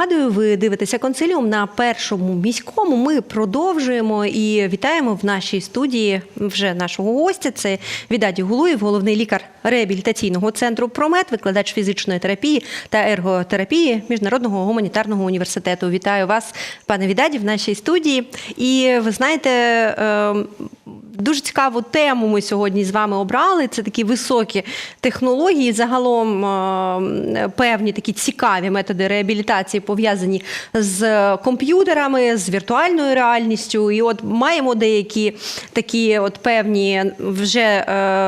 Нагадую, ви дивитеся консиліум на першому міському. Ми продовжуємо і вітаємо в нашій студії вже нашого гостя. Це Відаді Гулуєв, головний лікар реабілітаційного центру Промет, викладач фізичної терапії та ерготерапії Міжнародного гуманітарного університету. Вітаю вас, пане Відаді, в нашій студії. І ви знаєте. Е, Дуже цікаву тему ми сьогодні з вами обрали. Це такі високі технології, загалом е, певні такі цікаві методи реабілітації пов'язані з комп'ютерами, з віртуальною реальністю. І от маємо деякі такі от певні вже е,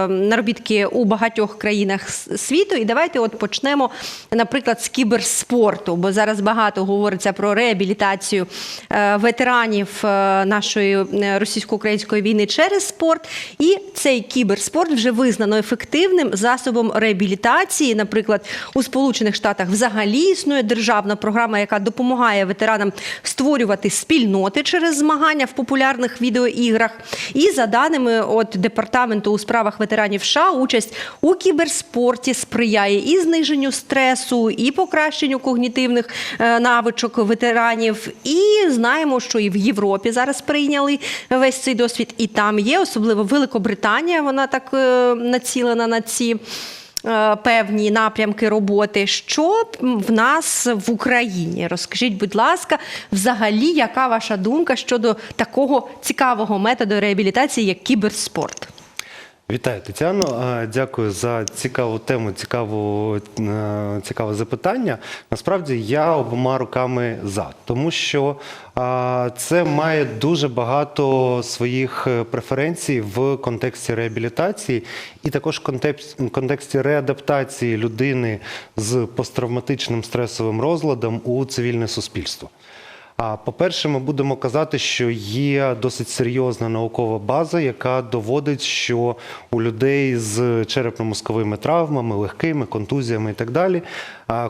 наробітки у багатьох країнах світу. І давайте от почнемо, наприклад, з кіберспорту, бо зараз багато говориться про реабілітацію е, ветеранів е, нашої е, російсько-української війни через спорт. І цей кіберспорт вже визнано ефективним засобом реабілітації. Наприклад, у Сполучених Штатах взагалі існує державна програма, яка допомагає ветеранам створювати спільноти через змагання в популярних відеоіграх. І за даними от департаменту у справах ветеранів США, участь у кіберспорті сприяє і зниженню стресу, і покращенню когнітивних е, навичок ветеранів. І знаємо, що і в Європі зараз прийняли весь цей досвід, і там є, особливо Великобританія. Вона так е, націлена на ці. е, Певні напрямки роботи, що в нас в Україні? Розкажіть, будь ласка, взагалі, яка ваша думка щодо такого цікавого методу реабілітації, як кіберспорт? Вітаю, Тетяно. Дякую за цікаву тему, цікаву, е, цікаве запитання. Насправді я обома руками за, тому що це має дуже багато своїх е, преференцій в контексті реабілітації і також в контексті реадаптації людини з посттравматичним стресовим розладом у цивільне суспільство. По-перше, ми будемо казати, що є досить серйозна наукова база, яка доводить, що у людей з черепно-мозковими травмами, легкими контузіями і так далі,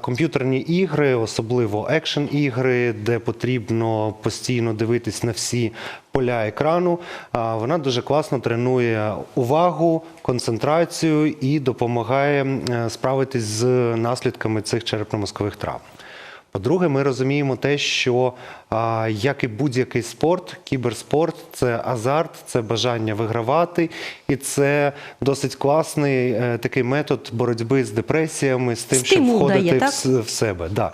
комп'ютерні ігри, особливо екшн ігри, де потрібно постійно дивитись на всі поля екрану, вона дуже класно тренує увагу, концентрацію і допомагає е, справитись з наслідками цих черепно-мозкових травм. По-друге, ми розуміємо те, що як і будь-який спорт, кіберспорт це азарт, це бажання вигравати, і це досить класний е, такий метод боротьби з депресіями, з тим, Стимул щоб входити дає, в, так? в себе. Да.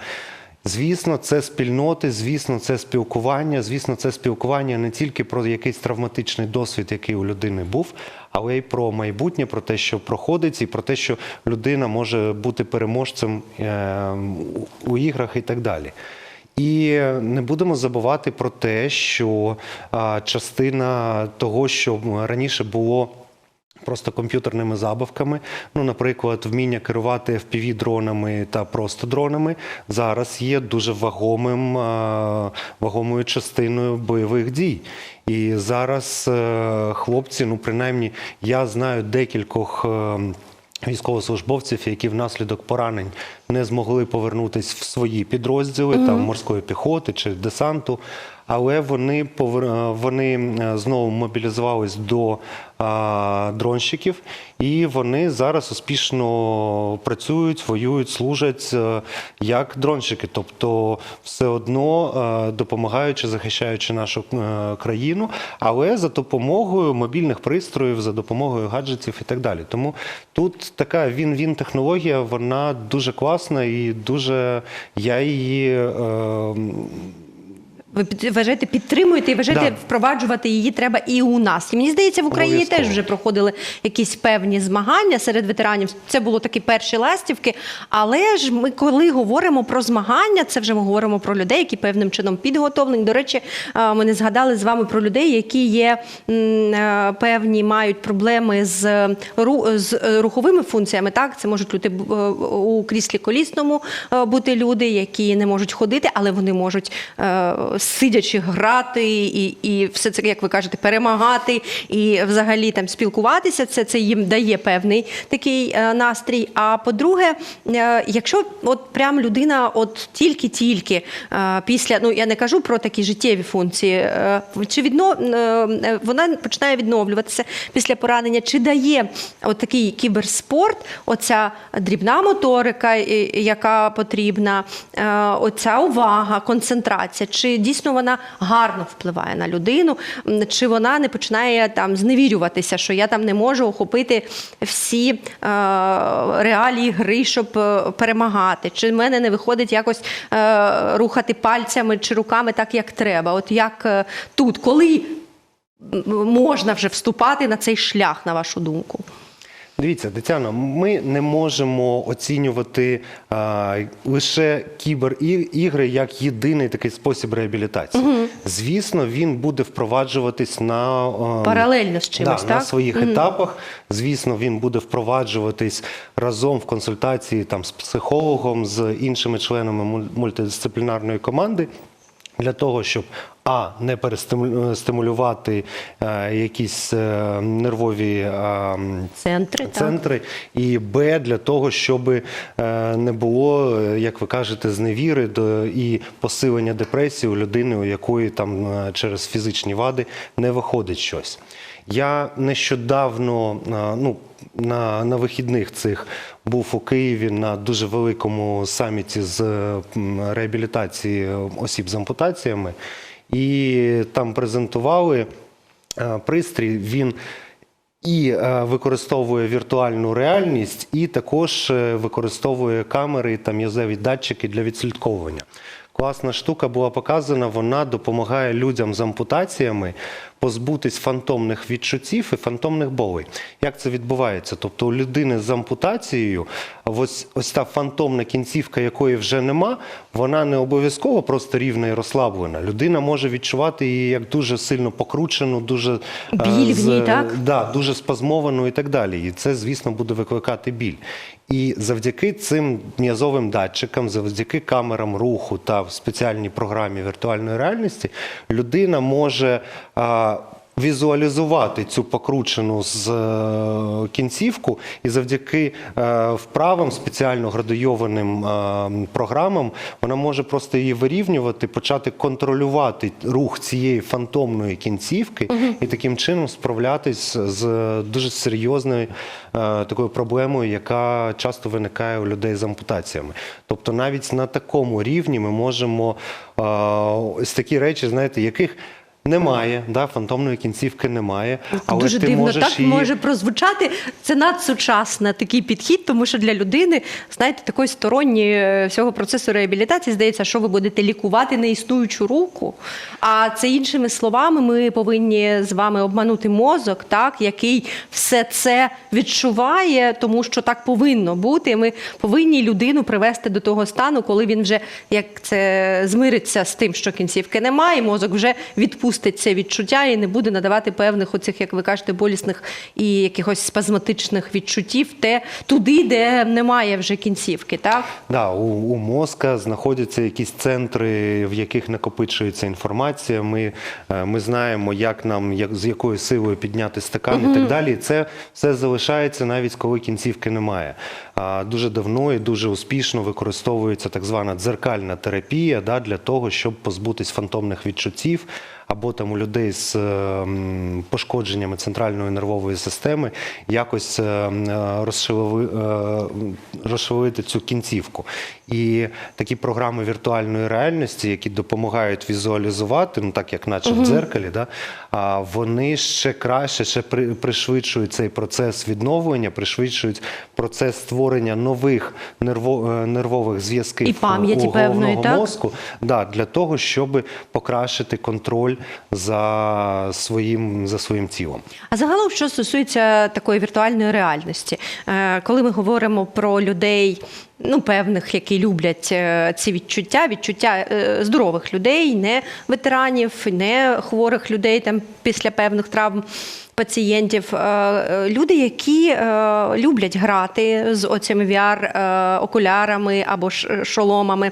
Звісно, це спільноти, звісно, це спілкування. Звісно, це спілкування не тільки про якийсь травматичний досвід, який у людини був, але й про майбутнє, про те, що проходить, і про те, що людина може бути переможцем е, у- у іграх і так далі. І не будемо забувати про те, що частина того, що раніше було. Просто комп'ютерними забавками, ну, наприклад, вміння керувати FPV-дронами та просто дронами зараз є дуже вагомим, е, вагомою частиною бойових дій. І зараз е, хлопці, ну принаймні, я знаю декількох. е, Військовослужбовців, які внаслідок поранень не змогли повернутися в свої підрозділи там морської піхоти чи десанту, але вони повер- вони е, знову мобілізувались до а, дронщиків, і вони зараз успішно працюють, воюють, служать е, як дронщики, тобто все одно е, допомагаючи, захищаючи нашу е, країну, але за допомогою мобільних пристроїв, за допомогою гаджетів і так далі. Тому тут така він-він технологія, вона дуже класна і дуже я її. Е, Ви вважаєте, підтримуєте і вважаєте, Да. впроваджувати її треба і у нас. І мені здається, в Україні Обов'язково. теж вже проходили якісь певні змагання серед ветеранів. Це було такі перші ластівки. Але ж ми, коли говоримо про змагання, це вже ми говоримо про людей, які певним чином підготовлені. До речі, е, ми не згадали з вами про людей, які є е, певні, мають проблеми з, ру- з е, руховими функціями. Так, це можуть е, у кріслі колісному бути люди, які не можуть ходити, але вони можуть сидячи грати, і, і все це, як ви кажете, перемагати і взагалі там спілкуватися. Це, це їм дає певний такий е, настрій. А по-друге, е, якщо от прям людина, от тільки-тільки е, після, ну я не кажу про такі життєві функції, чи відно, вона починає відновлюватися після поранення, чи дає от такий кіберспорт, оця дрібна моторика, яка потрібна, оця увага, концентрація, чи дійсно вона гарно впливає на людину, чи вона не починає там зневірюватися, що я там не можу охопити всі е, реалії гри, щоб е, перемагати, чи в мене не виходить якось е, рухати пальцями чи руками так, як треба. От як е, тут, коли можна вже вступати на цей шлях, на вашу думку? Дивіться, Тетяно, ми не можемо оцінювати а, лише кіберігри як єдиний такий спосіб реабілітації. Звісно, він буде впроваджуватись на а, Паралельно з чимось, да, на так? своїх етапах. Звісно, він буде впроваджуватись разом в консультації там з психологом, з іншими членами муль- мультидисциплінарної команди. Для того, щоб а не перестимулювати е, якісь е, нервові е, Центри, так. центри, і Б для того, щоб не було, як ви кажете, зневіри до і посилення депресії у людини, у якої там через фізичні вади не виходить щось. Я нещодавно ну, на, на вихідних цих був у Києві на дуже великому саміті з е, реабілітації осіб з ампутаціями, і там презентували е, пристрій. Він і е, використовує віртуальну реальність, і також використовує камери та м'язеві датчики для відслідковування. Класна штука була показана, вона допомагає людям з ампутаціями позбутись фантомних відчуттів і фантомних болей. Як це відбувається? Тобто у людини з ампутацією ось, ось та фантомна кінцівка, якої вже нема, вона не обов'язково просто рівна і розслаблена. Людина може відчувати її як дуже сильно покручену, дуже е, Біль в ній, так? Да, дуже спазмовану і так далі. І це, звісно, буде викликати біль. І завдяки цим м'язовим датчикам, завдяки камерам руху та в спеціальній програмі віртуальної реальності, людина може візуалізувати цю покручену з е, кінцівку, і завдяки е, вправам спеціально градуйованим е, програмам вона може просто її вирівнювати, почати контролювати рух цієї фантомної кінцівки і таким чином справлятись з дуже серйозною такою проблемою, яка часто виникає у людей з ампутаціями. Тобто навіть на такому рівні ми можемо ось такі речі, знаєте, яких немає, да, фантомної кінцівки немає. Але Дуже ти дивно можеш так її... може прозвучати. Це надсучасний такий підхід, тому що для людини, знаєте, такої сторонньої е, всього процесу реабілітації здається, що ви будете лікувати неіснуючу руку. А це іншими словами, ми повинні з вами обманути мозок, так, який все це відчуває, тому що так повинно бути. Ми повинні людину привести до того стану, коли він вже як це змириться з тим, що кінцівки немає, мозок вже відпустить це відчуття і не буде надавати певних оцих, як ви кажете, болісних і якихось спазматичних відчуттів те туди, де немає вже кінцівки, так? Да, у, у мозка знаходяться якісь центри, в яких накопичується інформація. Ми, е, ми знаємо, як нам як, з якою силою підняти стакан і так далі. Це все залишається навіть коли кінцівки немає. А, Дуже давно і дуже успішно використовується так звана дзеркальна терапія да, для того, щоб позбутись фантомних відчуттів. Або там у людей з е, пошкодженнями центральної нервової системи якось е, е, розшевелити цю кінцівку. І такі програми віртуальної реальності, які допомагають візуалізувати, ну так як наче в дзеркалі, да, вони ще краще, ще пришвидшують цей процес відновлення, пришвидшують процес створення нових нервових зв'язків у певної, головного так? мозку. Да, для того, щоб покращити контроль за своїм, за своїм тілом. А загалом, що стосується такої віртуальної реальності, Е, коли ми говоримо про людей. Ну, певних, які люблять е, ці відчуття, відчуття е, здорових людей, не ветеранів, не хворих людей там після певних травм. Пацієнтів, е, е, люди, які е, люблять грати з оцими VR-окулярами або ш- шоломами.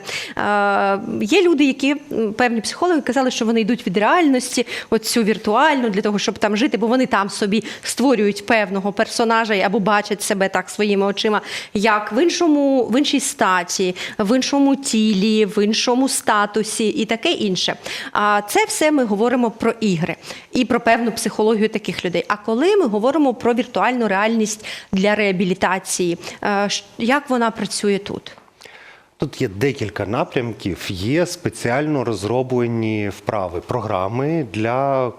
Є люди, які певні психологи казали, що вони йдуть від реальності, оцю віртуальну, для того, щоб там жити, бо вони там собі створюють певного персонажа або бачать себе так своїми очима, як в іншому, в іншій статі, в іншому тілі, в іншому статусі і таке інше. А це все ми говоримо про ігри і про певну психологію таких людей. А коли ми говоримо про віртуальну реальність для реабілітації, е, як вона працює тут? Тут є декілька напрямків. Є спеціально розроблені вправи, програми для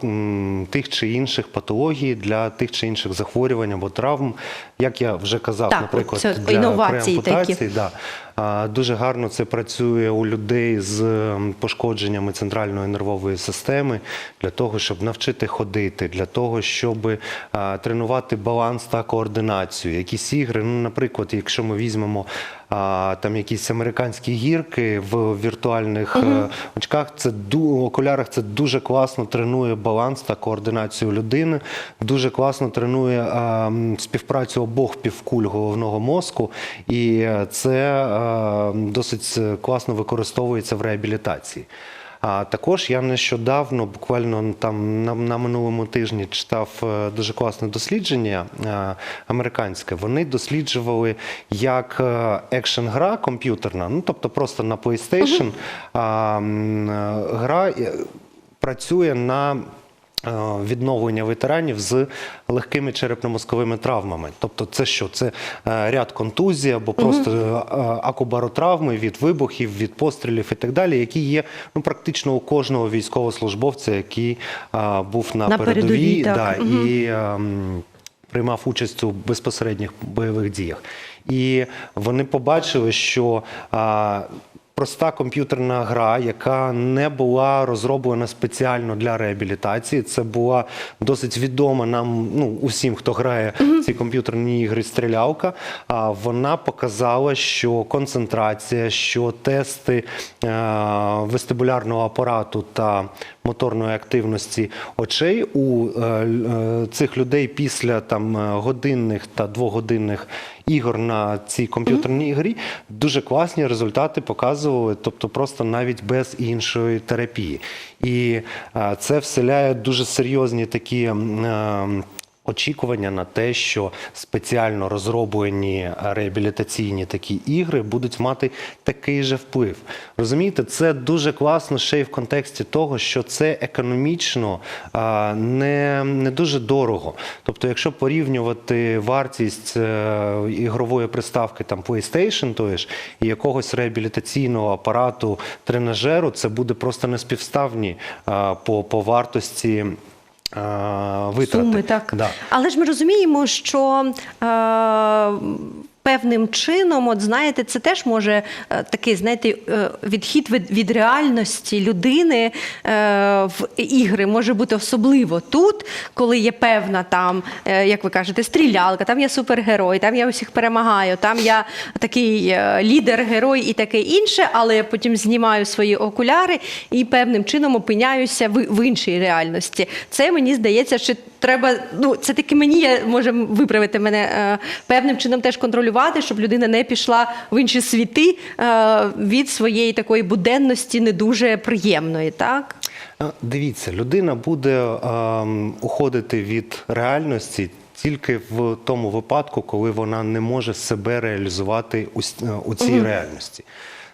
тих чи інших патологій, для тих чи інших захворювань або травм. Як я вже казав, Так, наприклад, це для інновації преампутації, такі. да, дуже гарно це працює у людей з пошкодженнями центральної нервової системи для того, щоб навчити ходити, для того, щоб тренувати баланс та координацію. Якісь ігри, ну, наприклад, якщо ми візьмемо а, там якісь американські гірки в віртуальних е, очках, це окулярах це дуже класно тренує баланс та координацію людини, дуже класно тренує а, співпрацю обох півкуль головного мозку, і е, це досить е, класно використовується в реабілітації. А також я нещодавно, буквально там на, на минулому тижні, читав е, дуже класне дослідження американське. Вони досліджували, як е, екшн-гра комп'ютерна, ну тобто просто на PlayStation, а, м, е, гра працює на відновлення ветеранів з легкими черепно-мозковими травмами. Тобто, це що? Це е, ряд контузій або просто е, акубаротравми від вибухів, від пострілів і так далі, які є ну практично у кожного військовослужбовця, який е, був на, На передовій, передовій, так. да, Мгм. і ем, приймав участь у безпосередніх бойових діях. І вони побачили, що а, проста комп'ютерна гра, яка не була розроблена спеціально для реабілітації, це була досить відома нам, ну усім, хто грає в ці комп'ютерні ігри, стрілялка. А вона показала, що концентрація, що тести е, вестибулярного апарату та моторної активності очей у е, е, цих людей після там е, годинних та двогодинних ігор на цій комп'ютерній грі дуже класні результати показували, тобто просто навіть без іншої терапії. І це вселяє дуже серйозні такі. Очікування на те, що спеціально розроблені реабілітаційні такі ігри будуть мати такий же вплив. Розумієте, це дуже класно ще й в контексті того, що це економічно не, не дуже дорого. Тобто, якщо порівнювати вартість е, ігрової приставки там PlayStation, тої ж і якогось реабілітаційного апарату тренажеру, це буде просто неспівставні по, по вартості. Витрати. Суми, так. Да. Але ж ми розуміємо, що е, певним чином, от знаєте, це теж може е, такий, знаєте, е, відхід від, від реальності людини е, в ігри може бути особливо тут, коли є певна там, як ви кажете, стрілялка, там я супергерой, там я усіх перемагаю, там я такий лідер, герой і таке інше, але я потім знімаю свої окуляри і певним чином опиняюся в, в іншій реальності. Це мені здається, що треба. Ну це таки мені я може виправити мене е, певним чином теж контролювати, щоб людина не пішла в інші світи е, від своєї такої буденності не дуже приємної, так. Дивіться, людина буде ем, уходити від реальності тільки в тому випадку, коли вона не може себе реалізувати у, е, цій реальності.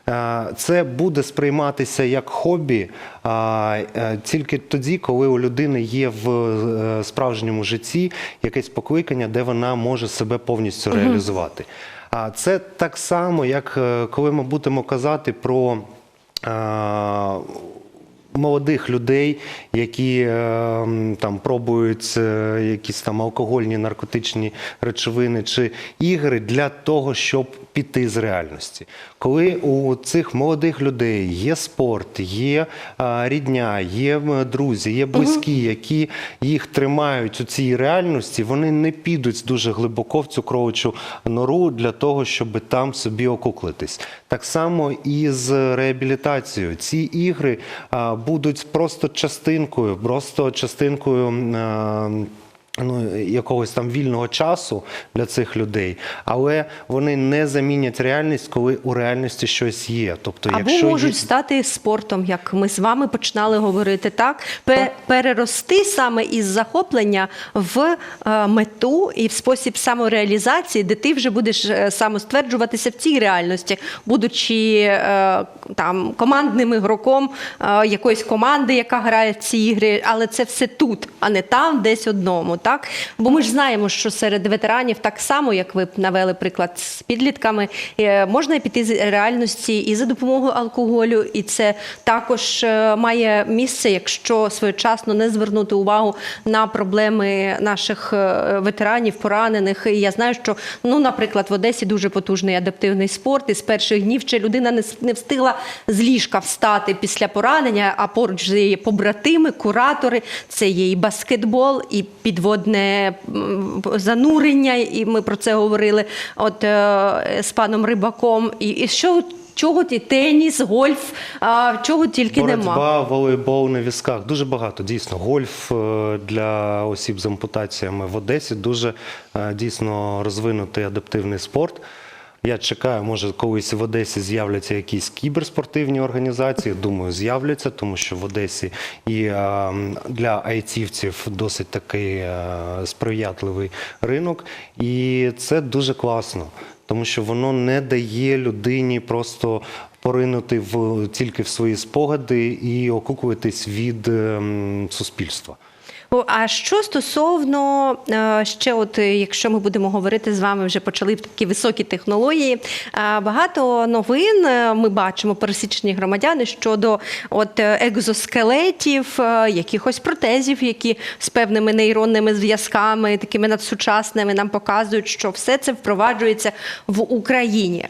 Е, Це буде сприйматися як хобі е, тільки тоді, коли у людини є в е, справжньому житті якесь покликання, де вона може себе повністю реалізувати. А це так само, як коли ми будемо казати про. молодих людей, які там пробують якісь там алкогольні наркотичні речовини чи ігри для того, щоб піти з реальності. Коли у цих молодих людей є спорт, є е, рідня, є друзі, є близькі, які їх тримають у цій реальності, вони не підуть дуже глибоко в цю кровочу нору для того, щоб там собі окуклитись. Так само і з реабілітацією. Ці ігри будуть просто частинкою, просто частинкою. Ну, якогось там вільного часу для цих людей, але вони не замінять реальність, коли у реальності щось є. Тобто, Або якщо можуть є... стати спортом, як ми з вами починали говорити, так перерости саме із захоплення в е, мету і в спосіб самореалізації, де ти вже будеш е, самостверджуватися в цій реальності, будучи е, там командним ігроком якоїсь команди, яка грає в ці ігри, але це все тут, а не там, десь одному. Так, бо ми ж знаємо, що серед ветеранів так само, як ви навели приклад з підлітками, е, можна піти з реальності і за допомогою алкоголю, і це також е, має місце, якщо своєчасно не звернути увагу на проблеми наших е, ветеранів, поранених. І я знаю, що ну, наприклад, в Одесі дуже потужний адаптивний спорт, і з перших днів ще людина не встигла з ліжка встати після поранення, а поруч її побратими, куратори, це є і баскетбол, і підводне м, занурення, і ми про це говорили от е, з паном Рибаком. І, і що чого ті теніс, гольф, а, чого тільки нема. Боротьба, волейбол на візках. Дуже багато. Дійсно, гольф е, для осіб з ампутаціями в Одесі дуже е, дійсно розвинутий адаптивний спорт. Я чекаю, може, колись в Одесі з'являться якісь кіберспортивні організації. Думаю, з'являться, тому що в Одесі і е, для айтівців досить такий е, сприятливий ринок. І це дуже класно, тому що воно не дає людині просто поринути в тільки в свої спогади і окукуватись від ем, суспільства. А що стосовно е, ще, от е, якщо ми будемо говорити з вами, вже почали такі високі технології. е, Багато новин ми бачимо пересічні громадяни щодо от екзоскелетів, якихось протезів, які з певними нейронними зв'язками, такими надсучасними, нам показують, що все це впроваджується в Україні.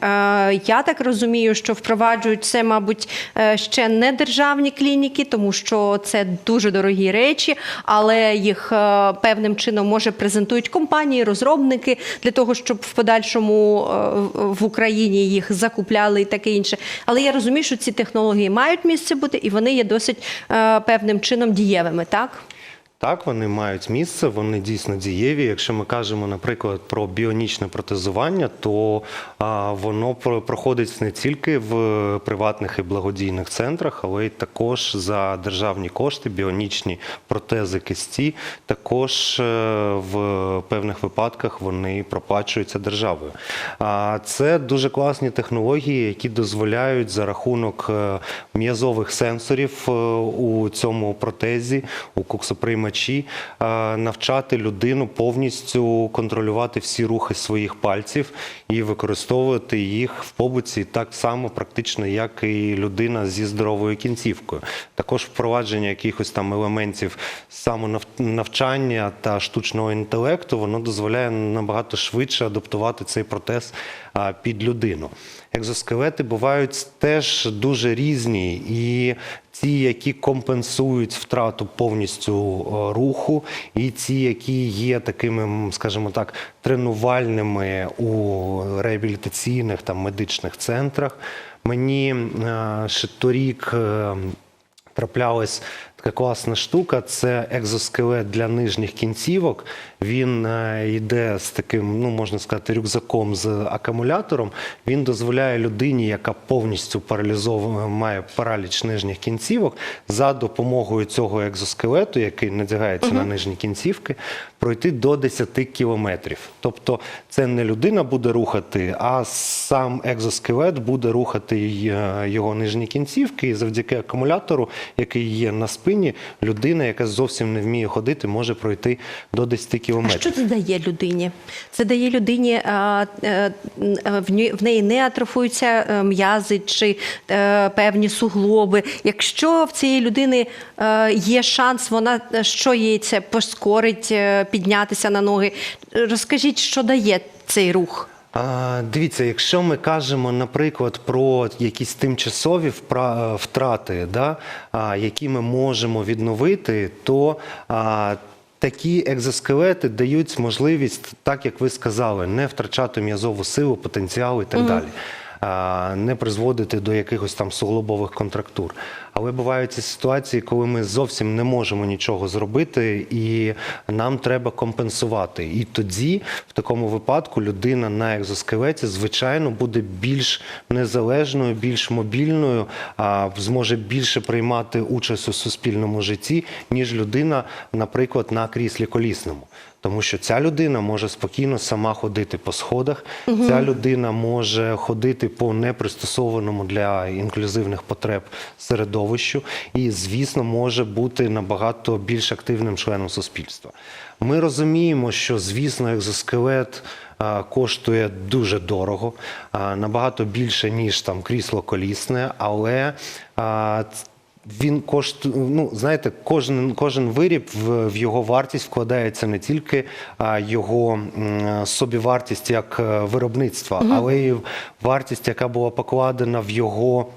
Я так розумію, що впроваджують це, мабуть, ще не державні клініки, тому що це дуже дорогі речі, але їх е, певним чином може презентують компанії, розробники для того, щоб в подальшому е, в Україні їх закупляли і таке інше. Але я розумію, що ці технології мають місце бути, і вони є досить е, певним чином дієвими, так? Так, вони мають місце, вони дійсно дієві. Якщо ми кажемо, наприклад, про біонічне протезування, то а, воно проходить не тільки в приватних і благодійних центрах, але й також за державні кошти, біонічні протези кисті, також е, в певних випадках вони проплачуються державою. А це дуже класні технології, які дозволяють за рахунок е, м'язових сенсорів е, у цьому протезі, у куксоприймачі, е, навчати людину повністю контролювати всі рухи своїх пальців і використовувати їх в побуті так само практично, як і людина зі здоровою кінцівкою. Також впровадження якихось там елементів самонавчання та штучного інтелекту воно дозволяє набагато швидше адаптувати цей протез під людину. Екзоскелети бувають теж дуже різні, і ті, які компенсують втрату повністю е, руху, і ті, які є такими, скажімо так, тренувальними у реабілітаційних там медичних центрах. Мені е, ще торік. е, траплялась така класна штука. Це екзоскелет для нижніх кінцівок. Він е, йде з таким, ну можна сказати, рюкзаком з акумулятором. Він дозволяє людині, яка повністю паралізована, має параліч нижніх кінцівок, за допомогою цього екзоскелету, який надягається на нижні кінцівки, пройти до 10 кілометрів. Тобто, це не людина буде рухати, а сам екзоскелет буде рухати е, його нижні кінцівки, і завдяки акумулятору, який є на спині, людина, яка зовсім не вміє ходити, може пройти до 10 А кілометрів. що це дає людині? Це дає людині а, е, е, в неї не атрофуються е, м'язи чи певні суглоби. Якщо в цієї людини є шанс, вона що їй це поскорить піднятися на ноги. Розкажіть, що дає цей рух? Дивіться, якщо ми кажемо, наприклад, про якісь тимчасові впра- втрати, да, які ми можемо відновити, то такі екзоскелети дають можливість, так як ви сказали, не втрачати м'язову силу, потенціал і так далі. Не призводити до якихось там суглобових контрактур. Але бувають ситуації, коли ми зовсім не можемо нічого зробити, і нам треба компенсувати. І тоді, в такому випадку, людина на екзоскелеті, звичайно, буде більш незалежною, більш мобільною, а зможе більше приймати участь у суспільному житті, ніж людина, наприклад, на кріслі колісному. Тому що ця людина може спокійно сама ходити по сходах, ця людина може ходити по непристосованому для інклюзивних потреб середовищу і, звісно, може бути набагато більш активним членом суспільства. Ми розуміємо, що, звісно, екзоскелет а, коштує дуже дорого, а, набагато більше, ніж там крісло колісне, але ц- він кошт, ну знаєте, кожен, кожен виріб в, в його вартість вкладається не тільки а, його м, собівартість як виробництва, виробництва, але й вартість, яка була покладена в його.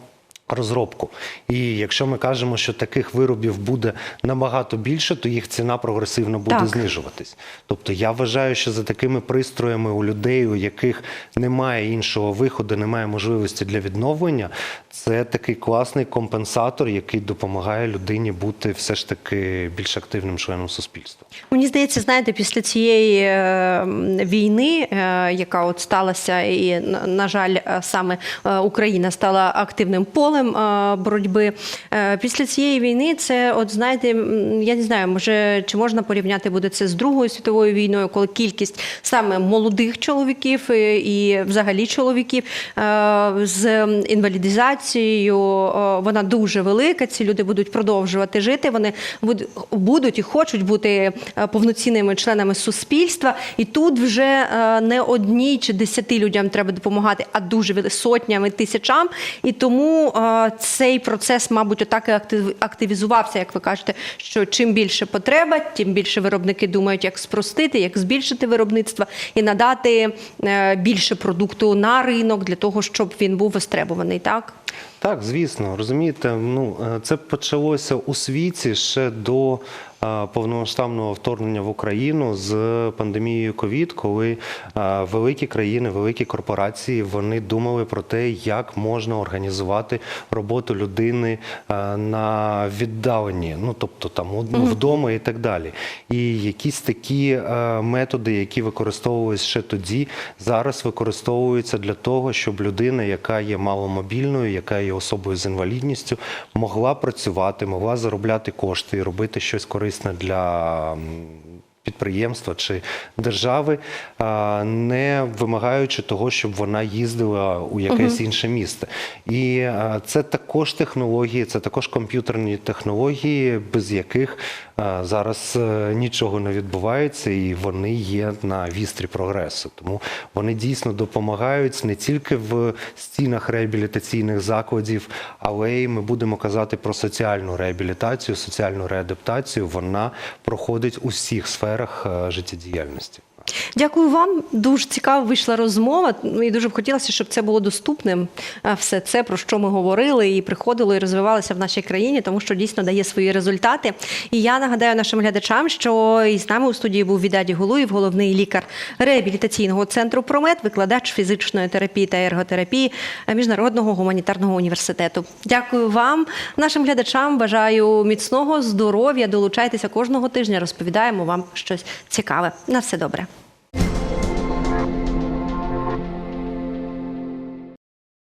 Розробку, і якщо ми кажемо, що таких виробів буде набагато більше, то їх ціна прогресивно буде Так. знижуватись. Тобто я вважаю, що за такими пристроями у людей, у яких немає іншого виходу, немає можливості для відновлення, це такий класний компенсатор, який допомагає людині бути все ж таки більш активним членом суспільства. Мені здається, знаєте, після цієї е, війни, е, яка от сталася, і на- жаль, е, саме Україна стала активним полем е, боротьби. е, Після цієї війни це, от знаєте, я не знаю, може чи можна порівняти буде це з Другою світовою війною, коли кількість саме молодих чоловіків е, і взагалі чоловіків е, з інвалідизацією, вона дуже велика. Ці люди будуть продовжувати жити. Вони будуть і хочуть бути повноцінними членами суспільства. І тут вже не одній чи десяти людям треба допомагати, а дуже сотнями, тисячам. І тому цей процес, мабуть, отак і активізувався, як ви кажете, що чим більше потреба, тим більше виробники думають, як спростити, як збільшити виробництво і надати е, більше продукту на ринок для того, щоб він був востребуваний. Так Так, звісно, розумієте, ну е, це почалося у світі ще до повномасштабного вторгнення в Україну з пандемією ковід, коли е, великі країни, великі корпорації вони думали про те, як можна організувати роботу людини е, на віддаленні, ну тобто там вдома і так далі. І якісь такі е, методи, які використовувалися ще тоді, зараз використовуються для того, щоб людина, яка є маломобільною, яка є особою з інвалідністю, могла працювати, могла заробляти кошти і робити щось корисне для. Підприємства чи держави, не вимагаючи того, щоб вона їздила у якесь інше місце. І це також технології, це також комп'ютерні технології, без яких зараз е, нічого не відбувається, і вони є на вістрі прогресу. Тому вони дійсно допомагають не тільки в стінах реабілітаційних закладів, але й ми будемо казати про соціальну реабілітацію, соціальну реадаптацію. Вона проходить у всіх сферах е, життєдіяльності. Дякую вам. Дуже цікава вийшла розмова. Ну, І дуже б хотілося, щоб це було доступним. е, Все це про що ми говорили і приходило і розвивалося в нашій країні, тому що дійсно дає свої результати. І я нагадаю нашим глядачам, що із нами у студії був Відаді Гулуєв, головний лікар реабілітаційного центру Промет, викладач фізичної терапії та ерготерапії Міжнародного гуманітарного університету. Дякую вам, нашим глядачам. Бажаю міцного здоров'я. Долучайтеся кожного тижня. Розповідаємо вам щось цікаве. На все добре.